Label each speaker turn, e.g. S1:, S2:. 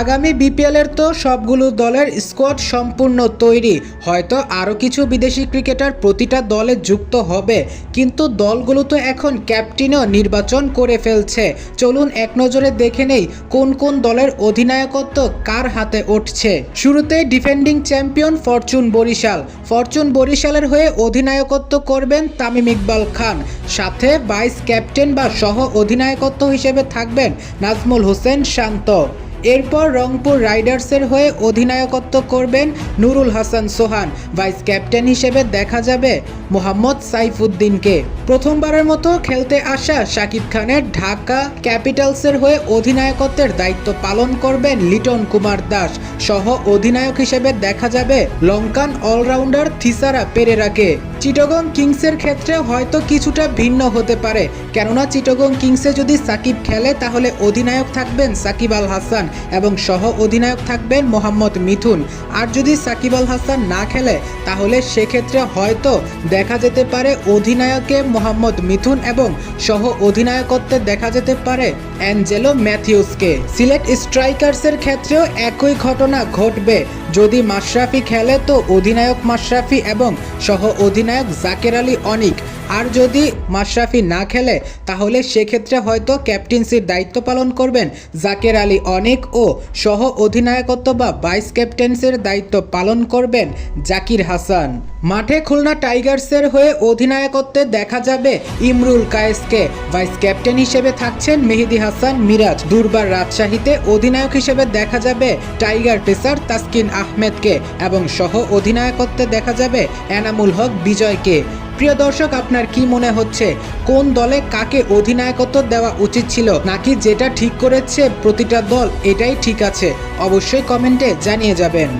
S1: আগামী বিপিএলের তো সবগুলো দলের স্কোয়াড সম্পূর্ণ তৈরি। হয়তো আরও কিছু বিদেশি ক্রিকেটার প্রতিটা দলে যুক্ত হবে। কিন্তু দলগুলো তো এখন ক্যাপ্টেনও নির্বাচন করে ফেলছে। চলুন এক নজরে দেখে নেই কোন কোন দলের অধিনায়কত্ব কার হাতে উঠছে। শুরুতে defending champion fortune Barishal. Fortune বরিশালের হয়ে অধিনায়কত্ব করবেন তামিম ইকবাল খান। সাথে ভাইস ক্যাপ্টেন বা সহ অধিনায়কত্ব হিসেবে থাকবেন নাজমুল হোসেন শান্ত। এরপর রংপুর রাইডার্সের হয়ে অধিনায়কত্ব করবেন নুরুল হাসান সোহান। ভাইস ক্যাপ্টেন হিসেবে দেখা যাবে মোহাম্মদ সাইফুদ্দিনকে। প্রথমবারের মতো খেলতে আসা শাকিব খানের ঢাকা ক্যাপিটালসের হয়ে অধিনায়কত্বের দায়িত্ব পালন করবেন লিটন কুমার দাস। সহ অধিনায়ক হিসেবে দেখা যাবে লঙ্কান অলরাউন্ডার থিসারা পেরেরাকে। চিটগং কিংসের ক্ষেত্রে হয়তো কিছুটা ভিন্ন হতে পারে। কেননা চিটগং কিংসে যদি সাকিব খেলে, তাহলে অধিনায়ক থাকবেন সাকিব আল হাসান এবং সহ অধিনায়ক থাকবেন মোহাম্মদ মিথুন। আর যদি সাকিব আল হাসান না খেলে, তাহলে সেক্ষেত্রে হয়তো দেখা যেতে পারে অধিনায়কে মোহাম্মদ মিথুন এবং সহ অধিনায়কত্বে দেখা যেতে পারে অ্যাঞ্জেলো ম্যাথিউসকে। সিলেট স্ট্রাইকার্সের ক্ষেত্রেও একই ঘটনা ঘটবে। যদি মাশরাফি খেলে, তো অধিনায়ক মাশরাফি এবং সহ অধিনায়ক জাকের আলী অনিক। আর যদি মাশরাফি না খেলে, তাহলে সেক্ষেত্রে হয়তো ক্যাপ্টেন্সির দায়িত্ব পালন করবেন জাকের আলী অনেক ও সহ অধিনায়কত্ব বা ভাইস ক্যাপ্টেন্সির দায়িত্ব পালন করবেন জাকির হাসান। মাঠে খুলনা টাইগার্সের হয়ে অধিনায়কত্বে দেখা যাবে ইমরুল কায়েসকে। ভাইস ক্যাপ্টেন হিসেবে থাকছেন মেহেদি হাসান মিরাজ। দুর্বার রাজশাহীতে অধিনায়ক হিসেবে দেখা যাবে টাইগার পেসার তাসকিন আহমেদকে এবং সহ অধিনায়কত্বে দেখা যাবে এনামুল হক বিজয়কে। প্রিয় দর্শক, আপনার কি মনে হচ্ছে? কোন দলে কাকে অধিনায়কত্ব দেওয়া উচিত ছিল? নাকি যেটা ঠিক করেছে প্রতিটা দল, এটাই ঠিক আছে? অবশ্যই কমেন্টে জানিয়ে যাবেন।